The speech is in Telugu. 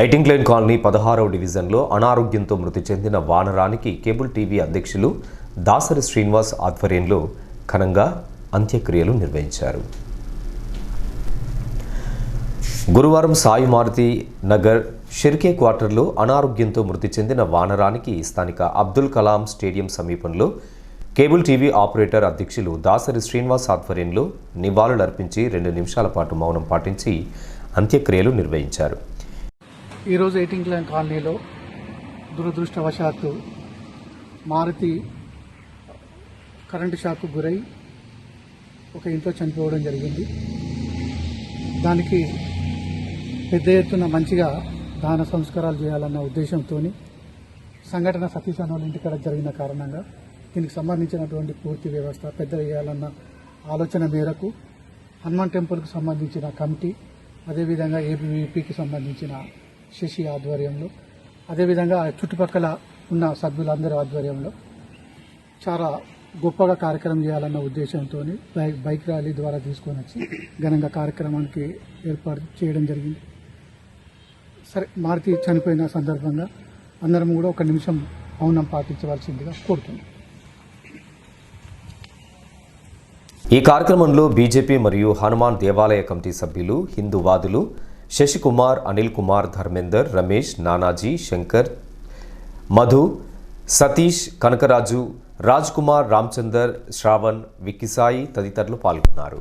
ఐటింగ్లేన్ కాలనీ పదహారవ డివిజన్లో అనారోగ్యంతో మృతి చెందిన వానరానికి కేబుల్ టీవీ అధ్యక్షులు దాసరి శ్రీనివాస్ ఆధ్వర్యంలో ఘనంగా అంత్యక్రియలు నిర్వహించారు. గురువారం సాయి మారుతి నగర్ షిర్కే క్వార్టర్లో అనారోగ్యంతో మృతి చెందిన వానరానికి స్థానిక అబ్దుల్ కలాం స్టేడియం సమీపంలో కేబుల్ టీవీ ఆపరేటర్ అధ్యక్షులు దాసరి శ్రీనివాస్ ఆధ్వర్యంలో నివాళులర్పించి రెండు నిమిషాల పాటు మౌనం పాటించి అంత్యక్రియలు నిర్వహించారు. ఈరోజు ఎయిటింగ్ క్లాన్ కాలనీలో దురదృష్టవశాత్తు మారుతి కరెంటు షాక్కు గురై ఒక ఇంట్లో చనిపోవడం జరిగింది. దానికి పెద్ద ఎత్తున మంచిగా దాన సంస్కారాలు చేయాలన్న ఉద్దేశంతో సంఘటన సతీష్ అన్నోళ్ళ ఇంటికాడ జరిగిన కారణంగా దీనికి సంబంధించినటువంటి పూర్తి వ్యవస్థ పెద్ద వేయాలన్న ఆలోచన మేరకు హనుమాన్ టెంపుల్కి సంబంధించిన కమిటీ అదేవిధంగా ఏబీవీపీకి సంబంధించిన శశి ఆధ్వర్యంలో అదేవిధంగా చుట్టుపక్కల ఉన్న సభ్యులందరి ఆధ్వర్యంలో చాలా గొప్పగా కార్యక్రమం చేయాలన్న ఉద్దేశంతో బైక్ బైక్ ర్యాలీ ద్వారా తీసుకొని వచ్చి ఘనంగా కార్యక్రమానికి ఏర్పాటు చేయడం జరిగింది. సరే మారుతి చనిపోయిన సందర్భంగా అందరం కూడా ఒక నిమిషం మౌనం పాటించవలసిందిగా కోరుతున్నాం. ఈ కార్యక్రమంలో బీజేపీ మరియు హనుమాన్ దేవాలయ కమిటీ సభ్యులు హిందూవాదులు శశికుమార్ అనిల్ కుమార్ ధర్మేందర్ రమేష్ నానాజీ శంకర్ మధు సతీష్ కనకరాజు రాజ్ కుమార్ రామచందర్ శ్రావణ్ విక్కిసాయి తదితరులు పాల్గొన్నారు.